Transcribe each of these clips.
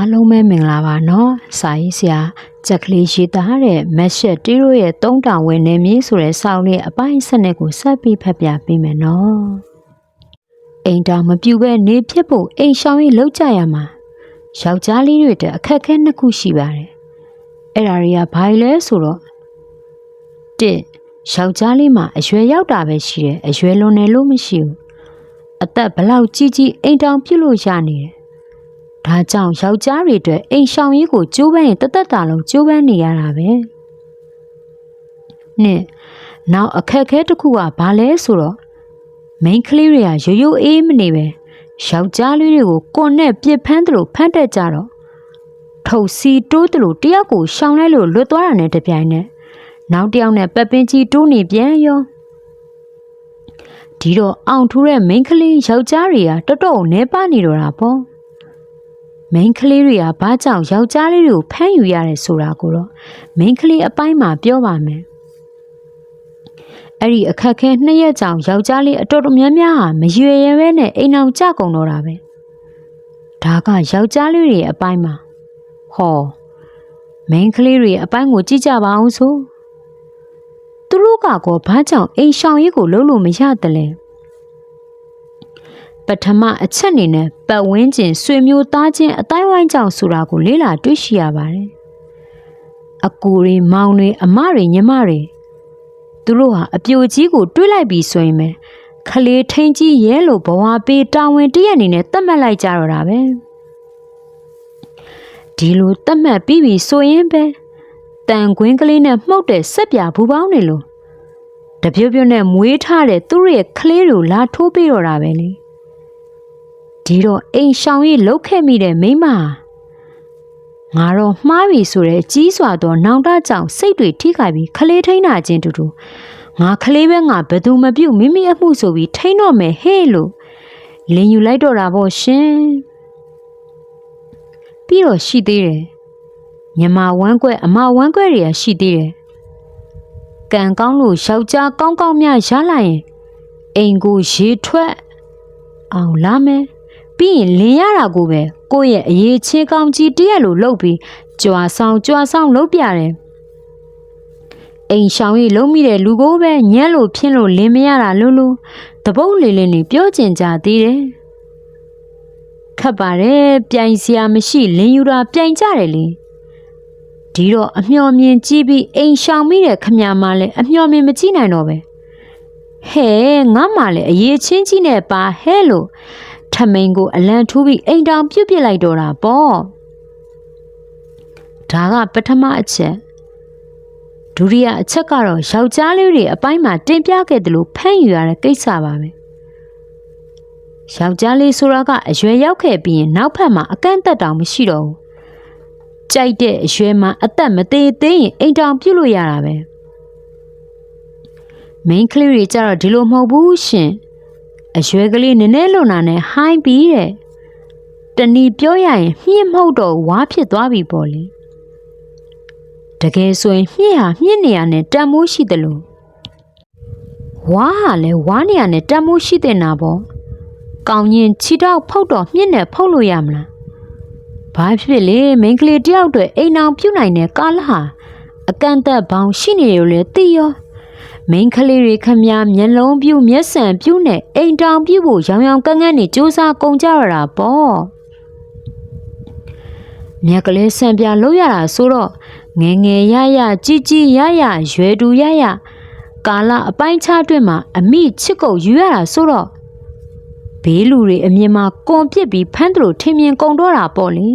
အားလုံးပဲမင်္ဂလာပါနော်စာရေးဆရာကြက်ကလေးရေးသားတဲ့မက်ရှက်တီရိုရဲ့သုံးတောင်ဝယ်နေမည်ဆိုတဲ့စောင်းလေးအပိုင်းစနစ်ကိုဆက်ပြီးဖတ်ပြပေးမယ်နော်အိမ်တောင်မပြူပဲနေဖြစ်ဖို့အိမ်ရှောင်းရေးလောက်ကြရမှာယောက်ျားလေးတွေတအခက်အခဲနှစ်ခုရှိပါတယ်အဲ့ဒါတွေကဘာလဲဆိုတော့တစ်ယောက်ျားလေးမှာအရွယ်ရောက်တာပဲရှိတယ်အရွယ်လွန်တယ်လို့မရှိဘူးအသက်ဘလောက်ကြီးကြီးအိမ်တောင်ပြုတ်လို့ရနေတယ် ဒါကြောင့်ယောက်ျားတွေအတွက်အိမ်ရှောင်ရေးကိုကြိုးပမ်းရင်တသက်တာလုံးကြိုးပမ်းနေရတာပဲ။နှစ်နောက်အခက်အခဲတစ်ခုကဘာလဲဆိုတော့မိန်းကလေးတွေကရိုးရိုးအေးမနေပဲယောက်ျားလေးတွေကိုကွန်နဲ့ပြစ်ဖမ်းတယ်လို့ဖမ်းတတ်ကြတော့ထုတ်စီတိုးတယ်လို့တယောက်ကိုရှောင်လိုက်လို့လွတ်သွားတာနဲ့တပြိုင်နက်နောက်တစ်ယောက်နဲ့ပက်ပင်းကြီးတိုးနေပြန်ရောဒီတော့အောင်ထူးတဲ့မိန်းကလေးယောက်ျားတွေကတော်တော်နဲပါနေတော့တာပေါ့ မိန်းကလေးတွေကဘာကြောင့်ယောက်ျားလေးတွေကိုဖမ်းယူရတယ်ဆိုတာကိုတော့မိန်းကလေးအပိုင်းမှာပြောပါမယ်အဲ့ဒီအခက်ခဲနှစ်ရက်ကြောင့်ယောက်ျားလေးအတော်တော်များများဟာမရွေရဲပဲနဲ့အိမ်အောင်ကြကုန်တော့တာပဲဒါကယောက်ျားလေးတွေအပိုင်းမှာဟောမိန်းကလေးတွေအပိုင်းကိုကြည့်ကြပါအောင်ဆိုသူတို့ကကောဘာကြောင့်အိမ်ရှောင်ရေးကိုလုပ်လို့မရတယ်လဲ ပထမအချက်အနေနဲ့ပတ်ဝန်းကျင်ဆွေမျိုးသားချင်းအတိုင်းဝိုင်းကြောင့်ဆိုတာကိုလေ့လာတွေ့ရှိရပါတယ်။အကူတွေမောင်တွေအမတွေညီမတွေသူတို့ဟာအပြိုကြီးကိုတွေးလိုက်ပြီးဆိုရင်ပဲခလေးထိန်ကြီးရဲလို့ဘဝပေးတာဝန်တည့်ရအနေနဲ့တတ်မှတ်လိုက်ကြတော့တာပဲ။ဒီလိုတတ်မှတ်ပြီးပြီဆိုရင်ပဲတန်ကွင်းကလေးနဲ့မှုတ်တဲ့ဆက်ပြဘူးပေါင်းနေလို့တပြို့ပြို့နဲ့မွေးထားတဲ့သူတို့ရဲ့ကလေးတွေကိုလာထိုးပြီးတော့တာပဲလေ။ ဒီတော့အိမ်ရှောင်ရေးလုတ်ခဲ့မိတဲ့မိန်းမဟာငါတော့မှားပြီဆိုတဲ့ကြီးစွာသောနောင်တကြောင့်စိတ်တွေထိခိုက်ပြီးခလေးထိန်းတာချင်းတူတူငါခလေးပဲငါဘယ်သူမပြုတ်မိမိအမှုဆိုပြီးထိန်းတော့မယ်ဟဲ့လို့လင်ယူလိုက်တော့တာပေါ့ရှင်ပြီးတော့ရှိသေးတယ်ညမဝမ်းကွက်အမဝမ်းကွက်တွေကရှိသေးတယ်ကံကောင်းလို့ယောက်ျားကောင်းကောင်းများရလိုက်ရင်အိမ်ကိုရေထွက်အောင်လာမယ် ပြီးရင်လင်ရတာကိုပဲကိုယ့်ရဲ့အရေးချင်းကောင်းကြီးတရက်လိုလုပ်ပြီးကြွာဆောင်ကြွာဆောင်လုပ်ပြတယ်အိမ်ရှောင်ကြီးလုံးမိတဲ့လူကိုပဲညက်လို့ဖြင်းလို့လင်မရတာလို့လို့တပုတ်လေးလေးနေပြောကျင်ကြသေးတယ်ခတ်ပါတယ်ပြိုင်စရာမရှိလင်ယူတာပြိုင်ကြတယ်လေဒီတော့အမျော်မြင်ကြည့်ပြီးအိမ်ရှောင်မိတဲ့ခမရမလည်းအမျော်မြင်မကြည့်နိုင်တော့ပဲဟဲ့ငါမှလည်းအရေးချင်းကြီးနဲ့ပါဟဲ့လို့ ထမိန်ကိုအလံထူးပြီးအိမ်တောင်ပြုတ်ပြစ်လိုက်တော့တာပေါ့ဒါကပထမအချက်ဒုတိယအချက်ကတော့ယောက်ျားလေးတွေအပိုင်းမှာတင်ပြခဲ့တယ်လို့ဖမ်းယူရတဲ့ကိစ္စပါပဲယောက်ျားလေးဆိုတာကအရွယ်ရောက်ခဲ့ပြီးရင်နောက်ဖက်မှာအကန့်အသတ်တောင်မရှိတော့ဘူးကြိုက်တဲ့အရွယ်မှာအသက်မသေးသေးရင်အိမ်တောင်ပြုတ်လို့ရတာပဲမိန်းကလေးတွေကြတော့ဒီလိုမဟုတ်ဘူးရှင် အရွယ်ကလေးနည်းနည်းလွန်တာနဲ့ဟိုင်းပြီးတဲ့တဏီပြောရရင်မြင့်မဟုတ်တော့ဝါဖြစ်သွားပြီပေါ့လေတကယ်ဆိုရင်မြင့်ဟာမြင့်နေရနဲ့တန်မိုးရှိတယ်လို့ဝါဟာလည်းဝါနေရနဲ့တန်မိုးရှိတဲ့နာပေါ့ကောင်းရင်ခြိတော့ဖုတ်တော့မြင့်နဲ့ဖုတ်လို့ရမလားဘာဖြစ်လေမိန်းကလေးတယောက်တည်းအိမ်အောင်ပြုတ်နိုင်တဲ့ကာလဟာအကန့်အသတ်ဘောင်ရှိနေတယ်လို့လည်းသိရော မိန်းကလေးတွေခမမျက်လုံးပြူမျက်စံပြူနဲ့အိမ်တောင်ပြူဖို့ရောင်ရောင်ကန်းကန်းနေစူးစားကုန်ကြရတာပေါ့မြက်ကလေးဆံပြလို့ရတာဆိုတော့ငယ်ငယ်ရရကြီးကြီးရရရွယ်တူရရကာလအပိုင်းခြားတွင်မှာအမိချစ်ကုတ်ယူရတာဆိုတော့ဘေးလူတွေအမြင်မှာကွန်ပစ်ပြီးဖမ်းတယ်လို့ထင်မြင်ကုန်တော့တာပေါ့လေ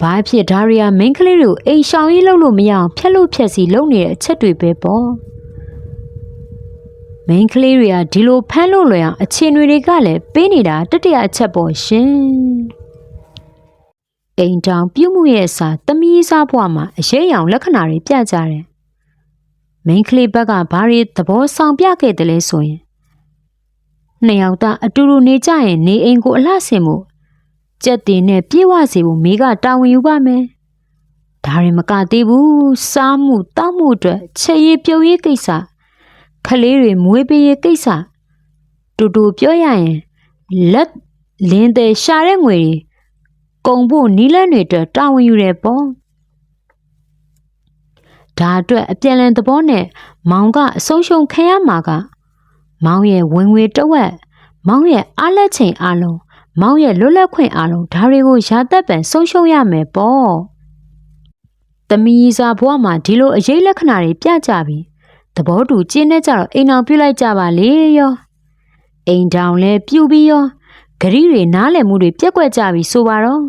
ဘာဖြစ်ဒါရီယာမိန်းကလေးတွေကိုအိမ်ရှောင်ရေးလုပ်လို့မရအောင်ဖျက်လို့ဖျက်စီလုပ်နေတဲ့အချက်တွေပဲပေါ့မိန်းကလေးတွေကဒီလိုဖမ်းလို့လွယ်အောင်အခြေအနေတွေကလည်းပေးနေတာတတိယအချက်ပေါ့ရှင်အိမ်တောင်ပြုတ်မှုရဲ့အစာသမီးစားဘွားမှာအရေးအယောင်လက္ခဏာတွေပြကြတယ်မိန်းကလေးဘက်ကဘာတွေသဘောဆောင်ပြခဲ့တယ်လဲဆိုရင်နှစ်ယောက်သားအတူတူနေကြရင်နေအိမ်ကိုအလှဆင်မှု ကြက်တင်နဲ့ပြေးဝစေဖို့မိကတာဝန်ယူပါမယ်။ဒါရင်မကသေးဘူးစားမှုတောက်မှုအတွက်ချက်ရည်ပြုတ်ရည်ကိစ္စခလေးတွေမွေးပေးရေးကိစ္စတူတူပြောရရင်လက်လင်းတဲ့ရှာတဲ့ငွေတွေကုံဖို့နီးလန်းတွေအတွက်တာဝန်ယူတယ်ပေါ့ဒါအတွက်အပြန်လန်သဘောနဲ့မောင်ကအဆုံးရှုံးခံရမှာက မောင်ရဲ့ဝင်ငွေတစ်ဝက် မောင်ရဲ့အားလက်ချိန်အားလုံး မောင်ရဲ့လွတ်လပ်ခွင့်အားလုံးဒါတွေကိုရာသက်ပံဆုံးရှုံးရမယ်ပေါ့။သမီးစာဘွားမှာဒီလိုအရေးလက္ခဏာတွေပြကြပြီ။သဘောတူကျင်းနေကြတော့အိမ်အောင်ပြုတ်လိုက်ကြပါလေရော။အိမ်တောင်လဲပြူပြီးရောဂရီတွေနားလည်မှုတွေပြက်ကွက်ကြပြီဆိုပါတော့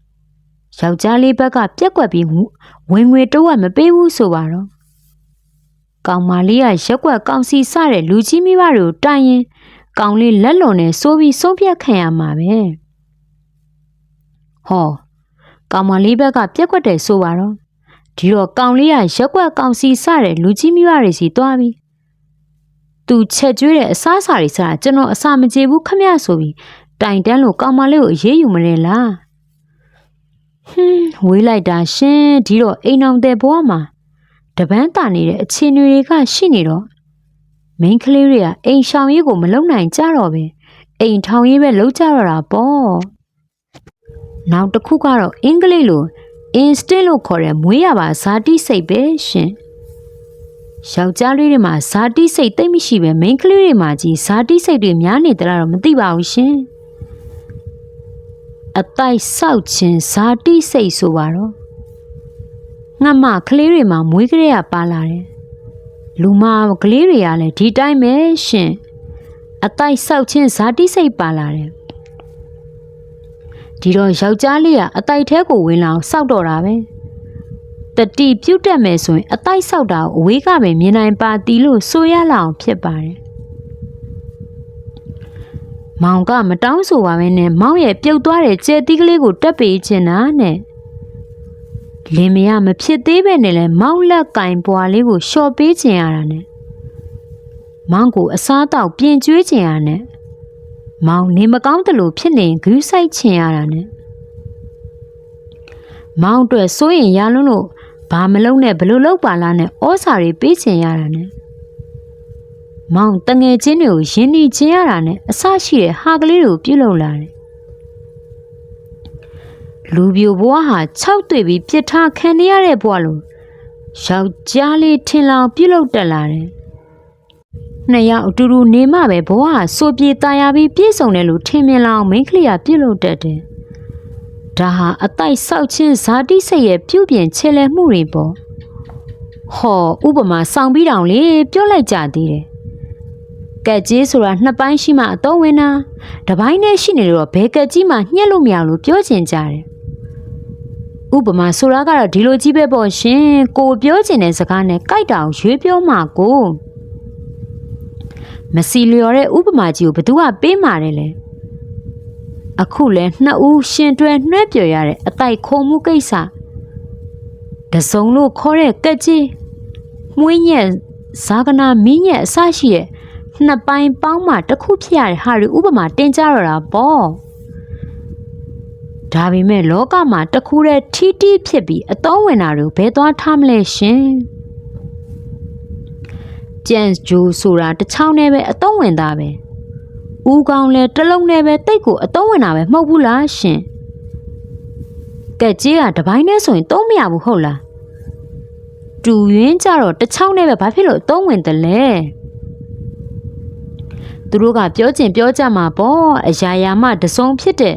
။ယောက်ျားလေးဘက်ကပြက်ကွက်ပြီးဝင်ငွေတော့မပေးဘူးဆိုပါတော့။ကောင်မလေးကရက်ကွက်ကောင်စီစတဲ့လူကြီးမိဘတွေကိုတိုင်ရင် ကောင်လေးလက်လွန်နဲ့စိုးပြီးဆုံးဖြတ်ခံရမှာပဲဟောကောင်မလေးဘက်ကပြက်ကွက်တယ်ဆိုပါတော့ဒီတော့ကောင်လေးကရက်ကွက်ကောင်စီစတဲ့လူကြီးမိဘတွေစီသွားပြီသူချက်ကျွေးတဲ့အစားအစာတွေစားကျွန်တော်အစာမကြေဘူးခမရဆိုပြီးတိုင်တန်းလို့ကောင်မလေးကိုအေးအေးယူမလဲလားဟင်းဝေးလိုက်တာရှင်ဒီတော့အိမ်အောင်တဲ့ဘဝမှာတပန်းတာနေတဲ့အခြေအနေတွေကရှိနေတော့ မိန်းကလေးတွေကအိမ်ရှောင်ရေးကိုမလုံနိုင်ကြတော့ပဲအိမ်ထောင်ရေးပဲလုပ်ကြတော့တာပေါ့နောက်တစ်ခုကတော့အင်္ဂလိပ်လို instinct လို့ခေါ်တဲ့မွေးရပါဇာတိစိတ်ပဲရှင်ယောက်ျားလေးတွေမှာဇာတိစိတ်တိတ်မရှိပဲမိန်းကလေးတွေမှာကြီးဇာတိစိတ်တွေများနေတယ်တော့မသိပါဘူးရှင်အတိုက်ဆောက်ခြင်းဇာတိစိတ်ဆိုပါတော့ငါမကလေးတွေမှာမွေးကလေးကပါလာတယ် လူမကလေးတွေကလည်းဒီတိုင်းပဲရှင်အတိုက်ဆောက်ခြင်းဇာတိစိတ်ပါလာတယ်ဒီတော့ယောက်ျားလေးကအတိုက်ထဲကိုဝင်လာအောင်စောက်တော့တာပဲတတိပြုတ်တက်မယ်ဆိုရင်အတိုက်ဆောက်တာကိုအဝေးကပဲမြင်နိုင်ပါတီလို့ဆိုရလောက်ဖြစ်ပါတယ်မောင်ကမတောင်းဆိုပါပဲနဲ့မောင်ရဲ့ပြုတ်သွားတဲ့ကျဲသီးကလေးကိုတက်ပေးချင်တာနဲ့ လင်မယားမဖြစ်သေးပဲနဲ့လဲမောင်လက်ကင်ပွားလေးကိုလျှော်ပေးချင်ရတာနဲ့မောင်ကိုအစားတောက်ပြင်ကျွေးချင်ရနဲ့မောင်နေမကောင်းတယ်လို့ဖြစ်နေဂူးဆိုင်ချင်ရတာနဲ့မောင်အတွက်စိုးရင်ရလုံးလို့ဘာမလုံးနဲ့ဘလို့လောက်ပါလားနဲ့ဩစာတွေပေးချင်ရတာနဲ့မောင်တငယ်ချင်းတွေကိုယဉ်နီချင်ရတာနဲ့အဆရှိတဲ့ဟာကလေးတွေကိုပြုတ်လုံလာတယ် လူပြိုဘွားဟာ6တွေ့ပြီးပြစ်ထားခံရတဲ့ဘွားလို့ယောက်ျားလေးထင်လောင်ပြုတ်လုတက်လာတယ်။နှစ်ယောက်အတူတူနေမှပဲဘွားဟာစိုးပြေตายရပြီးပြည့်စုံတယ်လို့ထင်မြင်လောင်မိန်းကလေးကပြုတ်လုတက်တယ်။ဒါဟာအတိုက်ဆောက်ခြင်းဇာတိစိတ်ရဲ့ပြုပြင်ချေလဲမှုတွေပေါ့။ဟောဥပမာဆောင်ပြီးတောင်လေပြောလိုက်ကြသေးတယ်။ကက်ကြီးဆိုတာနှစ်ပိုင်းရှိမှအသုံးဝင်တာတပိုင်းနဲ့ရှိနေတော့ဘယ်ကက်ကြီးမှညှက်လို့မရလို့ပြောချင်ကြတယ် ဥပမာဆိုတာကတော့ဒီလိုကြီးပဲပေါ့ရှင်ကိုပြောချင်တဲ့စကားနဲ့ကြိုက်တာကိုရွေးပြောမှာကိုမစီလျော်တဲ့ဥပမာကြီးကိုဘသူကပေးမှာတယ်လဲအခုလဲနှစ်ဦးရှင်တွဲနှွဲ့ပြော်ရတဲ့အတိုက်ခုံမှုကိစ္စတစုံလို့ခေါ်တဲ့ကက်ကြီးမွေးညက်ဇာကနာမင်းညက်အစရှိတဲ့နှစ်ပိုင်းပေါင်းမှတစ်ခုဖြစ်ရတဲ့ဟာတွေဥပမာတင်ကြရတာပေါ့ ဒါပေမဲ့လောကမှာတခုတည်းထီးထီးဖြစ်ပြီးအသောဝင်တာတွေဘယ်သွားထားမလဲရှင်ကျန်ဂျိုဆိုတာတစ်ချောင်းနဲ့ပဲအသောဝင်တာပဲဦးကောင်းလဲတစ်လုံးနဲ့ပဲတိတ်ကိုအသောဝင်တာပဲမဟုတ်ဘူးလားရှင်ကက်ကြီးကတပိုင်းနဲ့ဆိုရင်သုံးမရဘူးဟုတ်လားတူရင်းကြတော့တစ်ချောင်းနဲ့ပဲဘာဖြစ်လို့အသုံးဝင်တယ်လဲသူတို့ကပြောကျင်ပြောကြမှာပေါ့အရာရာမှတစုံဖြစ်တဲ့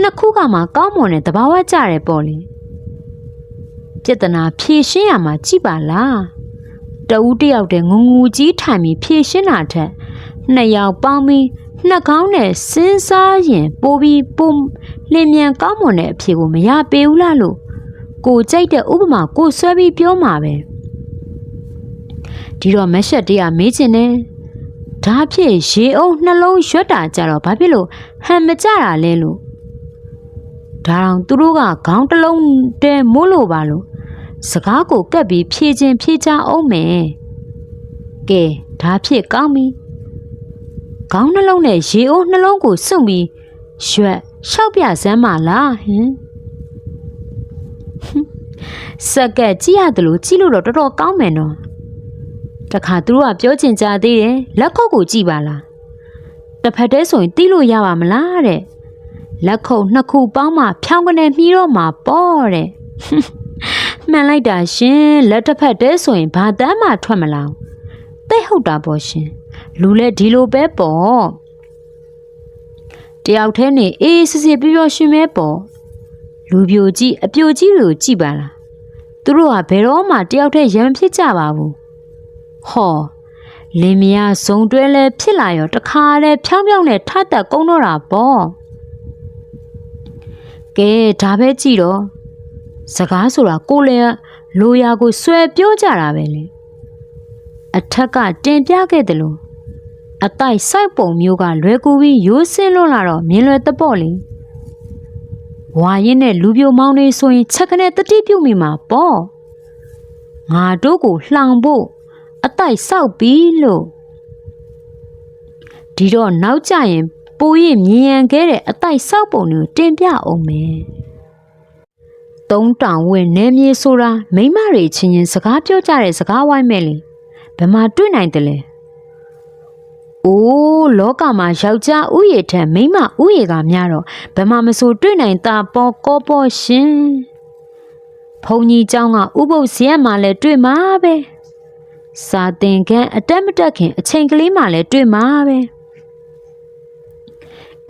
နှစ်ခုကမှကောင်းမွန်တဲ့သဘာဝကြတယ်ပေါ့လေပြဿနာဖြေရှင်းရမှာကြည်ပါလားတဦးတယောက်တည်းငုံငူကြီးထိုင်ပြီးဖြေရှင်းတာထက်နှစ်ယောက်ပေါင်းပြီးနှစ်ကောင်းနဲ့စဉ်းစားရင်ပိုပြီးပုံလင်းမြန်ကောင်းမွန်တဲ့အဖြေကိုမရပေဘူးလားလို့ကိုကြိုက်တဲ့ဥပမာကိုဆွဲပြီးပြောမှာပဲဒီတော့မက်ရှက်တရားမေးချင်တယ်ဒါဖြစ်ရေအုံနှလုံးရွက်တာကြတော့ဘာဖြစ်လို့ဟန်မကြတာလဲလို့ ဒါတောင်သူတို့ကခေါင်းတစ်လုံးတဲမိုးလို့ပါလို့စကားကိုကပ်ပြီးဖြည့်ချင်းဖြည့်ချအောင်မယ်ကဲဒါဖြစ်ကောင်းပြီခေါင်းနှလုံးနဲ့ရေအိုးနှလုံးကိုစွန့်ပြီးရွက်ရှောက်ပြစမ်းပါလားဟင်စက်ကက်ကြည့်ရတယ်လို့ကြည့်လို့တော့တော်တော်ကောင်းမယ်နော်တခါသူတို့ကပြောချင်ကြသေးတယ်လက်ခုပ်ကိုကြည့်ပါလားတစ်ဖက်တည်းဆိုရင်တီးလို့ရပါမလားတဲ့ လက်ခုပ်နှစ်ခုပေါင်းမှဖြောင်းကနေမြည်တော့မှာပေါ့တဲ့မှန်လိုက်တာရှင်လက်တစ်ဖက်တည်းဆိုရင်ဘာတမ်းမှထွက်မလာဘူးသိဟုတ်တာပေါ့ရှင်လူလဲဒီလိုပဲပေါ့တယောက်တည်းနေအေးစစ်စစ်ပြပြရှင်မဲပေါ့လူပြိုကြီးအပြိုကြီးတွေကိုကြည့်ပါလားသူတို့ကဘယ်တော့မှတယောက်တည်းရံဖြစ်ကြပါဘူးဟောလင်မယားဇုံတွဲလဲဖြစ်လာရောတခါတည်းဖြောင်းဖြောင်းနဲ့ထတက်ကုန်းတော့တာပေါ့ ကဲဒါပဲကြည့်တော့စကားဆိုတာကိုယ်လည်းလိုရာကိုဆွဲပြောကြတာပဲလေအထက်ကတင်ပြခဲ့တယ်လို့အတိုက်စိုက်ပုံမျိုးကလွယ်ကူပြီးရိုးစင်းလွန်းလာတော့မြင်လွယ်တပေါ့လေဝါရင်နဲ့လူပြိုမောင်းနေဆိုရင်ချက်ကနေတတိပြုတ်မိမှာပေါ့ငါတို့ကိုလှောင်ဖို့အတိုက်ဆောက်ပြီးလို့ဒီတော့နောက်ကျရင် ပိုရင်မြင်ရန်ခဲ့တဲ့အတိုက်ဆောက်ပုံတွေကိုတင်ပြအောင်မယ် သုံးတောင်ဝင်နေမြေဆိုတာမိန်းမတွေချင်းချင်းစကားပြောကြတဲ့စကားဝိုင်းမဲ့လေဘယ်မှာတွေ့နိုင်တယ်လဲအိုးလောကမှာယောက်ျားဥယျာဉ်ထက်မိန်းမဥယျာဉ်ကများတော့ဘယ်မှာမဆိုတွေ့နိုင်တာပေါ်ကောပေါ်ရှင်ဘုံကြီးเจ้าကဥပုပ်ဇရက်မှာလည်းတွေ့မှာပဲစာသင်ခန်းအတက်မတက်ခင်အချိန်ကလေးမှလည်းတွေ့မှာပဲ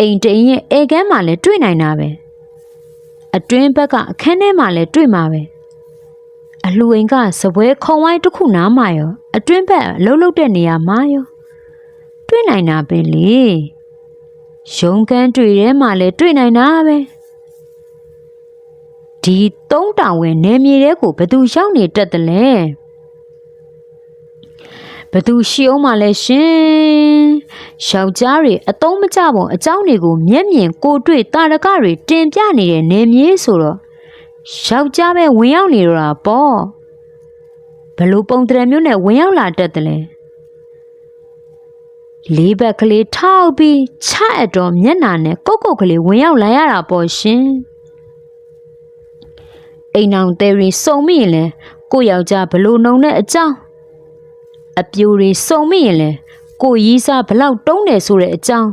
အိမ်တိန်ရဲ့အေကန်းမှာလည်းတွေ့နိုင်တာပဲအတွင်းဘက်ကအခန်းထဲမှာလည်းတွေ့မှာပဲအလှူအိမ်ကစပွဲခုံဝိုင်းတစ်ခုနားမှာရောအတွင်းဘက်အလုံးလုံးတဲ့နေရာမှာရောတွေ့နိုင်တာပဲလေရုံကန်းတွေ့ထဲမှာလည်းတွေ့နိုင်တာပဲဒီသုံးတောင်ဝင်နေမြေတဲကိုဘယ်သူရောက်နေတတ်တယ်လဲ ဘသူရှိအောင်မလဲရှင်ယောက်ျားတွေအတုံးမကြပုံအကြောင်းတွေကိုမျက်မြင်ကိုတွေ့တာရကတွေတင်ပြနေတဲ့နေမြေးဆိုတော့ယောက်ျားပဲဝင်ရောက်နေတော့တာပေါ့ဘလို့ပုံတရမျိုးနဲ့ဝင်ရောက်လာတတ်တယ်လဲလေးဘက်ကလေးထောက်ပြီးချအတော်မျက်နာနဲ့ကုတ်ကုတ်ကလေးဝင်ရောက်လာရတာပေါ့ရှင်အိမ်အောင်တယ်ရင်စုံမိရင်လဲကိုယောက်ျားဘလို့နှုံတဲ့အကြောင်း အပြိုတွေစုံမိရင်လဲကိုယ်ရီးစားဘလောက်တုံးတယ်ဆိုတဲ့အကြောင်း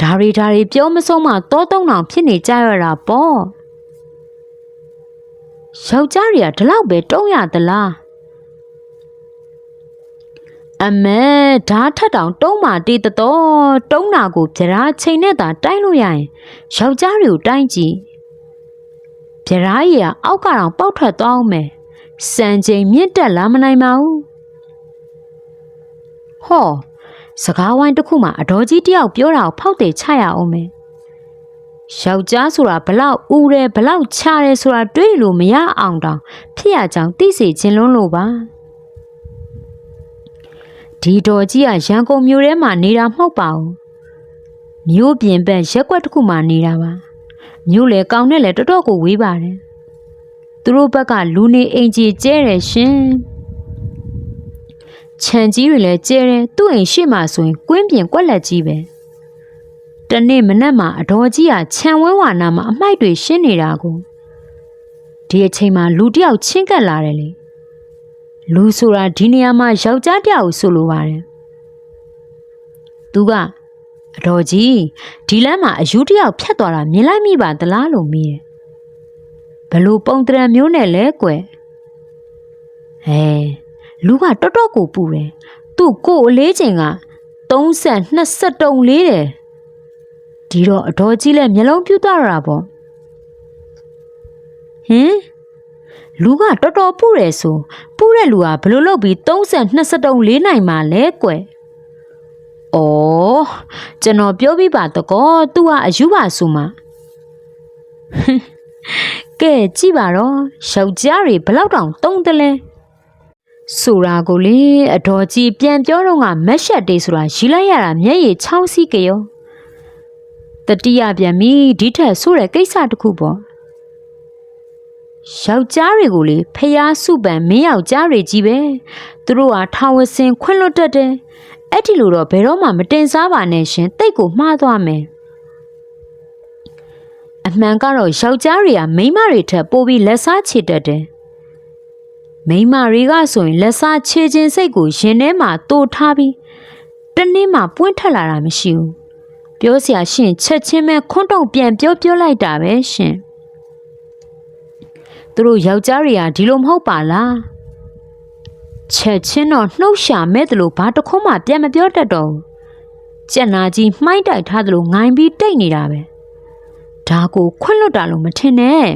ဒါရီဒါရီပြောမဆုံးမှတောတုံးအောင်ဖြစ်နေကြရတာပေါ့ယောက်ျားတွေကဒီလောက်ပဲတုံးရသလားအမဲဓာတ်ထက်တောင်တုံးမာတေးတတော်တုံးနာကိုဗျာချိန်နဲ့သာတိုင်းလို့ရရင်ယောက်ျားတွေကိုတိုင်းကြည့်ဗျာရီကအောက်ကတော့ပေါက်ထွက်သွားအောင်မယ်စံချိန်မြင့်တက်လာမနိုင်ပါဘူး ဟောစကားဝိုင်းတစ်ခုမှအတော်ကြီးတယောက်ပြောတာကိုဖောက်တယ်ချရအောင်မယ်ယောက်ျားဆိုတာဘလောက်ဦးတယ်ဘလောက်ချတယ်ဆိုတာတွေးလို့မရအောင်တောင်ဖြစ်ရကြောင်သိစေခြင်းလုံးလို့ပါဒီတော်ကြီးကရန်ကုန်မြို့ထဲမှာနေတာမဟုတ်ပါဘူးမြို့ပြင်ဘက်ရက်ွက်တစ်ခုမှနေတာပါမြို့လေကောင်းနဲ့လေတော်တော်ကိုဝေးပါတယ်သူတို့ဘက်ကလူနေအိမ်ကြီးကျဲတယ်ရှင် ခြံကြီးတွေလည်းကျဲတယ်သူ့အိမ်ရှိမှဆိုရင်ကွင်းပြင်ကွက်လက်ကြီးပဲတနေ့မနက်မှာအတော်ကြီးကခြံဝဲဝါနာမှာအမိုက်တွေရှင်းနေတာကိုဒီအချိန်မှာလူတစ်ယောက်ချင်းကပ်လာတယ်လေလူဆိုတာဒီနေရာမှာယောက်ျားတစ်ယောက်ဆိုလိုပါတယ်သူကအတော်ကြီးဒီလမ်းမှာအယူတစ်ယောက်ဖြတ်သွားတာမြင်လိုက်မိပါသလားလို့မေးတယ်ဘလို့ပုံတရံမျိုးနဲ့လဲကွယ်ဟဲ လူကတော်တော်ကိုပူတယ်သူ့ကိုယ်အလေးချိန်က30 20တုံလေးတယ်ဒီတော့အတော်ကြီးလဲမျက်လုံးပြူသွားတာပေါ့ဟင်လူကတော်တော်ပူတယ်ဆိုပူတဲ့လူကဘလို့လုပ်ပြီး30 20တုံလေးနိုင်မှလဲကွယ်ဩကျွန်တော်ပြောပြပါတကောသူကအယူပါဆိုမှကဲကြည့်ပါတော့ယောက်ျားတွေဘလောက်တောင်တုံးတယ်လဲ ဆိုတာကိုလေအတော်ကြီးပြန်ပြောတော့ကမက်ရှက်တေးဆိုတာရီလိုက်ရတာမျက်ရည်ချောင်းစီးကြရောတတိယပြန်ပြီဒီထက်ဆိုးတဲ့ကိစ္စတစ်ခုပေါ့ယောက်ျားတွေကိုလေဖျားစုပန်မင်းယောက်ျားတွေကြီးပဲသူတို့ဟာထာဝစင်ခွင့်လွတ်တတ်တယ်အဲ့ဒီလိုတော့ဘယ်တော့မှမတင်စားပါနဲ့ရှင်တိတ်ကိုမှားသွားမယ်အမှန်ကတော့ယောက်ျားတွေကမိန်းမတွေထက်ပိုပြီးလက်စားချေတတ်တယ် မိန်းမတွေကဆိုရင်လက်စားချေခြင်းစိတ်ကိုရင်ထဲမှာတိုးထားပြီးတနေ့မှပွင့်ထက်လာတာမရှိဘူးပြောစရာရှင်ချက်ချင်းပဲခွန်းတုံပြန်ပြောပြောလိုက်တာပဲရှင်သူတို့ယောက်ျားတွေကဒီလိုမဟုတ်ပါလားချက်ချင်းတော့နှုတ်ရှာမဲ့တယ်လို့ဘာတစ်ခွန်းမှပြန်မပြောတတ်တော့ဘူးကြက်နာကြီးမှိုင်းတိုက်ထားတယ်လို့ငိုင်းပြီးတိတ်နေတာပဲဒါကိုခွန့်လွတ်တာလို့မထင်နဲ့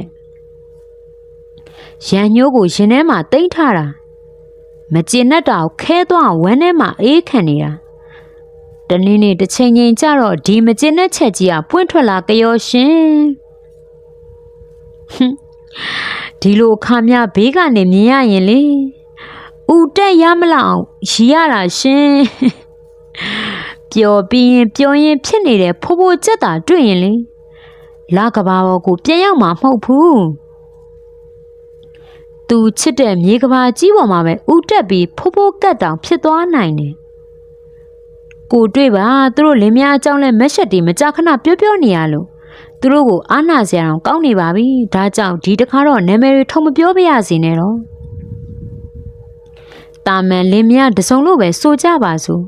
ရန်ညိုးကိုရင်ထဲမှာတိမ့်ထားတာမကျင်နဲ့တာကိုခဲသွားဝမ်းထဲမှာအေးခံနေတာတနည်းနည်းတစ်ချိန်ချင်းကြတော့ဒီမကျင်တဲ့ချက်ကြီးကပွင့်ထွက်လာကြရောရှင်ဟွန်းဒီလိုအခါမြဘေးကနေမြင်ရရင်လေဦးတက်ရမလောက်အောင်ရီရတာရှင်ပျော်ပြီးရင်ပျော်ရင်ဖြစ်နေတဲ့ဖိုးဖိုးကြက်တာတွေ့ရင်လေလာကဘာဘောကိုပြန်ရောက်မှာမဟုတ်ဘူး သူချစ်တဲ့မြေကဘာကြီးပေါ်မှာပဲဦးတက်ပြီးဖိုးဖိုးကတ်တောင်ဖြစ်သွားနိုင်တယ်ကိုတွေ့ပါသူတို့လင်းမယားအကြောင်းလဲမက်ရှက်တီမကြခဏပြောပြောနေရလို့သူတို့ကိုအားနာစရာတော့ကောင်းနေပါပြီဒါကြောင့်ဒီတခါတော့နာမည်တွေထုံမပြောပြရစီနဲ့တော့တာမန်လင်းမယားတစုံလို့ပဲစိုးကြပါစို့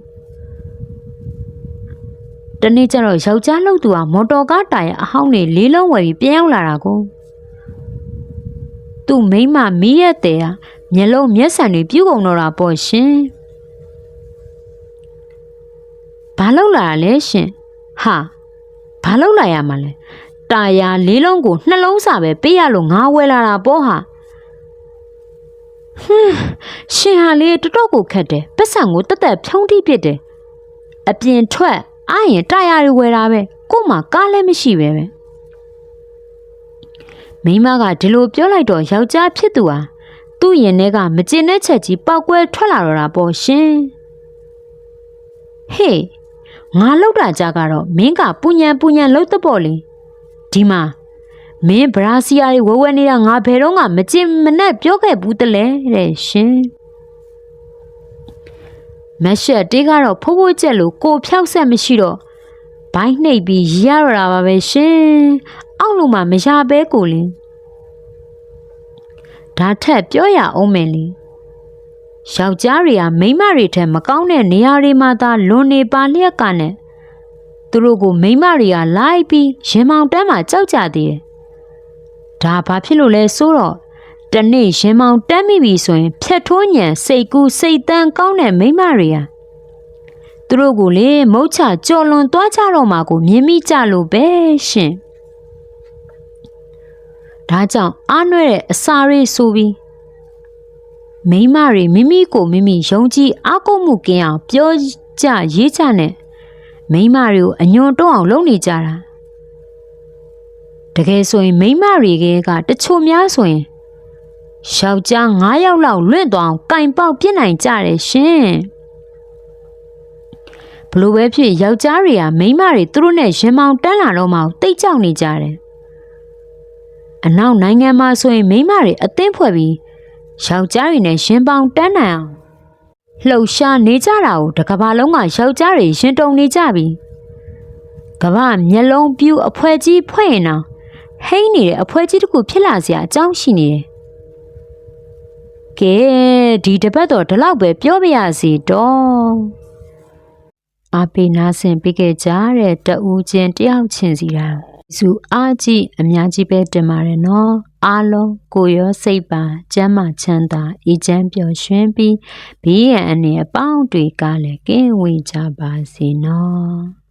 တနေ့ကျတော့ယောက်ျားလောက်သူကမော်တော်ကားတာရအဟောင်းနေလေးလုံးဝယ်ပြီးပြန်ရောက်လာတာကို သူ့မိမမီးရက်တဲ့ဟာမျက်လုံးမျက်စံတွေပြူးကုန်တော့တာပေါ့ရှင်ဘာလောက်လာတာလဲရှင်ဟာဘာလောက်လာရမှာလဲတာယာလေးလုံးကိုနှလုံးစာပဲပေးရလို့ငါဝယ်လာတာပေါ့ဟာဟွန်းရှင်ဟာလေတော်တော်ကိုခက်တယ်ပတ်စံကိုတက်တက်ဖြုံးထိပစ်တယ်အပြင်ထွက်အားရင်တာယာတွေဝယ်တာပဲကို့မှာကားလည်းမရှိပဲပဲ မိမကဒီလိုပြောလိုက်တော့ယောက်ျားဖြစ်သူဟာသူ့ရင်ထဲကမကျင်တဲ့ချက်ကြီးပောက်ကွဲထွက်လာတော့တာပေါ့ရှင်ဟေးငါလောက်တာကြကတော့မင်းကပူညံပူညံလှုပ်တပေါ့လေဒီမှာမင်းဘရာစီယာတွေဝဲဝဲနေတာငါဘယ်တော့မှမကျင်မနဲ့ပြောခဲ့ဘူးတလဲတဲ့ရှင်မက်ရှက်တေးကတော့ဖိုးဖိုးကျက်လို့ကိုဖြောက်ဆက်မရှိတော့ဘိုင်းနှိပ်ပြီးရရတာပါပဲရှင်အောက်လို့မှမရပဲကိုလင်း ဒါထက်ပြောရအောင်မယ်လေယောက်ျားတွေကမိန်းမတွေထက်မကောင်းတဲ့နေရာတွေမှာသာလွန်နေပါလျက်ကနဲ့သူတို့ကိုမိန်းမတွေကလိုက်ပြီးရင်မောင်တန်းမှာကြောက်ကြသေးတယ်ဒါဘာဖြစ်လို့လဲဆိုတော့တနေ့ရင်မောင်တန်းမိပြီဆိုရင်ဖြတ်ထိုးညံစိတ်ကူးစိတ်တန်းကောင်းတဲ့မိန်းမတွေဟာသူတို့ကိုလေမုတ်ချကြော်လွန်သွားကြတော့မှကိုမြင်မိကြလို့ပဲရှင် ဒါကြောင့်အားနွဲ့တဲ့အစာတွေဆိုပြီးမိန်းမတွေမိမိကိုမိမိယုံကြည်အားကိုးမှုကင်းအောင်ပြောကြရေးကြနဲ့မိန်းမတွေကိုအညွန်တွန်းအောင်လုပ်နေကြတာတကယ်ဆိုရင်မိန်းမတွေကတချို့များဆိုရင်ယောက်ျား9ယောက်လောက်လွင့်သွားအောင်ကင်ပေါက်ပြစ်နိုင်ကြတယ်ရှင်ဘလို့ပဲဖြစ်ယောက်ျားတွေကမိန်းမတွေသူတို့နဲ့ရင်မောင်တန်းလာတော့မှတိတ်ကြောက်နေကြတယ် အနောက်နိုင်ငံမှာဆိုရင်မိန်းမတွေအသင်းဖွဲ့ပြီးယောက်ျားတွေနဲ့ရှင်ပေါင်တန်းနိုင်အောင်လှုပ်ရှားနေကြတာကိုတကဘာလုံးကယောက်ျားတွေရှင်တုံနေကြပြီကဘာမျက်လုံးပြူအဖွဲကြီးဖွဲ့ရင်တော့ဟိမ့်နေတဲ့အဖွဲကြီးတစ်ခုဖြစ်လာစရာအကြောင်းရှိနေတယ်ကဲဒီတပတ်တော့ဒီလောက်ပဲပြောပြရစီတော့အပေနာဆင်ပြီးခဲ့ကြတဲ့တဦးချင်းတယောက်ချင်းစီတာ စုအားကြီးအများကြီးပဲတင်ပါတယ်နော်အားလုံးကိုရောစိတ်ပါကျမ်းမာချမ်းသာအေးချမ်းပျော်ရွှင်ပြီးဘေးရန်အနေအပေါင်းတွေကလည်းကင်းဝေးကြပါစေနော်